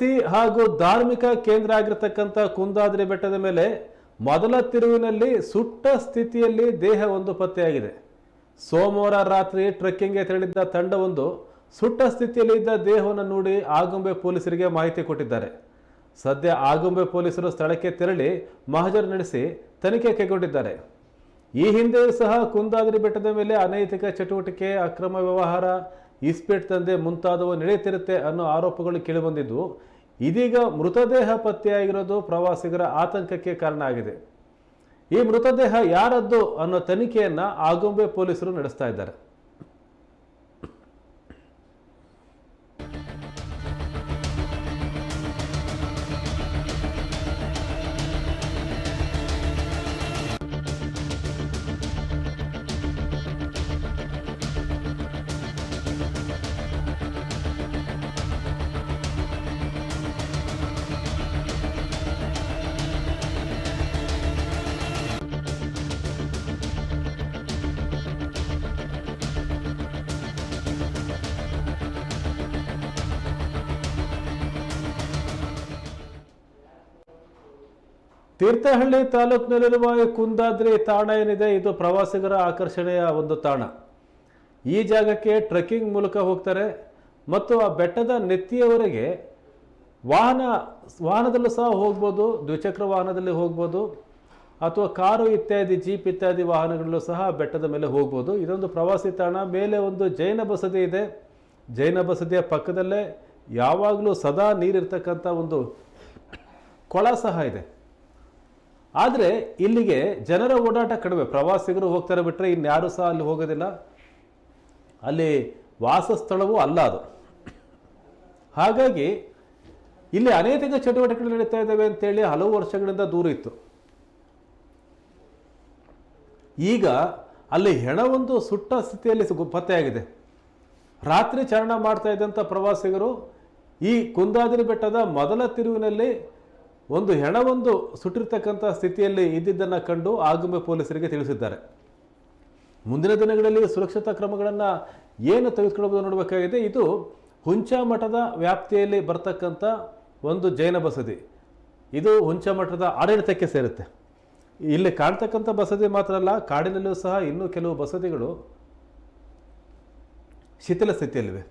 ಪ್ರವಾಸಿ ಹಾಗೂ ಧಾರ್ಮಿಕ ಕೇಂದ್ರ ಆಗಿರತಕ್ಕಂಥ ಕುಂದಾದ್ರಿ ಬೆಟ್ಟದ ಮೇಲೆ ಮೊದಲ ತಿರುವಿನಲ್ಲಿ ಸುಟ್ಟ ಸ್ಥಿತಿಯಲ್ಲಿ ದೇಹ ಒಂದು ಪತ್ತೆಯಾಗಿದೆ. ಸೋಮವಾರ ರಾತ್ರಿ ಟ್ರೆಕ್ಕಿಂಗ್ಗೆ ತೆರಳಿದ್ದ ತಂಡವೊಂದು ಸುಟ್ಟ ಸ್ಥಿತಿಯಲ್ಲಿ ಇದ್ದ ದೇಹವನ್ನು ನೋಡಿ ಆಗುಂಬೆ ಪೊಲೀಸರಿಗೆ ಮಾಹಿತಿ ಕೊಟ್ಟಿದ್ದಾರೆ. ಸದ್ಯ ಆಗುಂಬೆ ಪೊಲೀಸರು ಸ್ಥಳಕ್ಕೆ ತೆರಳಿ ಮಹಜರ್ ನಡೆಸಿ ತನಿಖೆ ಕೈಗೊಂಡಿದ್ದಾರೆ. ಈ ಹಿಂದೆಯೂ ಸಹ ಕುಂದಾದ್ರಿ ಬೆಟ್ಟದ ಮೇಲೆ ಅನೈತಿಕ ಚಟುವಟಿಕೆ, ಅಕ್ರಮ ವ್ಯವಹಾರ ಇಸ್ಪೇಟ್ ದಂಧೆ ಮುಂತಾದವು ನಡೆಯುತ್ತಿರುತ್ತೆ ಅನ್ನೋ ಆರೋಪಗಳು ಕೇಳಿಬಂದಿದ್ದು, ಇದೀಗ ಮೃತದೇಹ ಪತ್ತೆಯಾಗಿರೋದು ಪ್ರವಾಸಿಗರ ಆತಂಕಕ್ಕೆ ಕಾರಣ ಆಗಿದೆ. ಈ ಮೃತದೇಹ ಯಾರದ್ದು ಅನ್ನೋ ತನಿಖೆಯನ್ನ ಆಗುಂಬೆ ಪೊಲೀಸರು ನಡೆಸ್ತಾ ಇದ್ದಾರೆ. ತೀರ್ಥಹಳ್ಳಿ ತಾಲೂಕಿನಲ್ಲಿರುವ ಕುಂದಾದ್ರಿ ತಾಣ ಏನಿದೆ, ಇದು ಪ್ರವಾಸಿಗರ ಆಕರ್ಷಣೆಯ ಒಂದು ತಾಣ. ಈ ಜಾಗಕ್ಕೆ ಟ್ರೆಕ್ಕಿಂಗ್ ಮೂಲಕ ಹೋಗ್ತಾರೆ ಮತ್ತು ಆ ಬೆಟ್ಟದ ನೆತ್ತಿಯವರೆಗೆ ವಾಹನ, ವಾಹನದಲ್ಲೂ ಸಹ ಹೋಗ್ಬೋದು, ದ್ವಿಚಕ್ರ ವಾಹನದಲ್ಲಿ ಹೋಗ್ಬೋದು, ಅಥವಾ ಕಾರು ಇತ್ಯಾದಿ, ಜೀಪ್ ಇತ್ಯಾದಿ ವಾಹನಗಳಲ್ಲೂ ಸಹ ಬೆಟ್ಟದ ಮೇಲೆ ಹೋಗ್ಬೋದು. ಇದೊಂದು ಪ್ರವಾಸಿ ತಾಣ. ಮೇಲೆ ಒಂದು ಜೈನ ಬಸದಿ ಇದೆ. ಜೈನ ಬಸದಿಯ ಪಕ್ಕದಲ್ಲೇ ಯಾವಾಗಲೂ ಸದಾ ನೀರಿರ್ತಕ್ಕಂಥ ಒಂದು ಕೊಳ ಸಹ ಇದೆ. ಆದರೆ ಇಲ್ಲಿಗೆ ಜನರ ಓಡಾಟ ಕಡಿಮೆ. ಪ್ರವಾಸಿಗರು ಹೋಗ್ತಾರೆ ಬಿಟ್ಟರೆ ಇನ್ಯಾರೂ ಸಹ ಅಲ್ಲಿ ಹೋಗೋದಿಲ್ಲ. ಅಲ್ಲಿ ವಾಸಸ್ಥಳವೂ ಅಲ್ಲ ಅದು. ಹಾಗಾಗಿ ಇಲ್ಲಿ ಅನೇಕ ಚಟುವಟಿಕೆಗಳು ನಡೀತಾ ಇದ್ದಾವೆ ಅಂತೇಳಿ ಹಲವು ವರ್ಷಗಳಿಂದ ದೂರ ಇತ್ತು. ಈಗ ಅಲ್ಲಿ ಹೆಣವೊಂದು ಸುಟ್ಟ ಸ್ಥಿತಿಯಲ್ಲಿ ಪತ್ತೆಯಾಗಿದೆ. ರಾತ್ರಿ ಚಾರಣ ಮಾಡ್ತಾ ಇದ್ದಂಥ ಪ್ರವಾಸಿಗರು ಈ ಕುಂದಾದ್ರಿ ಬೆಟ್ಟದ ಮೊದಲ ತಿರುವಿನಲ್ಲಿ ಒಂದು ಹೆಣವೊಂದು ಸುಟ್ಟಿರ್ತಕ್ಕಂಥ ಸ್ಥಿತಿಯಲ್ಲಿ ಇದ್ದಿದ್ದನ್ನು ಕಂಡು ಆಗುಂಬೆ ಪೊಲೀಸರಿಗೆ ತಿಳಿಸಿದ್ದಾರೆ. ಮುಂದಿನ ದಿನಗಳಲ್ಲಿ ಸುರಕ್ಷತಾ ಕ್ರಮಗಳನ್ನು ಏನು ತೆಗೆದುಕೊಳ್ಳಬಹುದು ನೋಡಬೇಕಾಗಿದೆ? ಇದು ಹುಂಚ ಮಠದ ವ್ಯಾಪ್ತಿಯಲ್ಲಿ ಬರ್ತಕ್ಕಂಥ ಒಂದು ಜೈನ ಬಸದಿ. ಇದು ಹುಂಚ ಮಠದ ಆಡಳಿತಕ್ಕೆ ಸೇರುತ್ತೆ. ಇಲ್ಲಿ ಕಾಣ್ತಕ್ಕಂಥ ಬಸದಿ ಮಾತ್ರ ಅಲ್ಲ, ಕಾಡಿನಲ್ಲೂ ಸಹ ಇನ್ನೂ ಕೆಲವು ಬಸದಿಗಳು ಶಿಥಿಲ ಸ್ಥಿತಿಯಲ್ಲಿವೆ.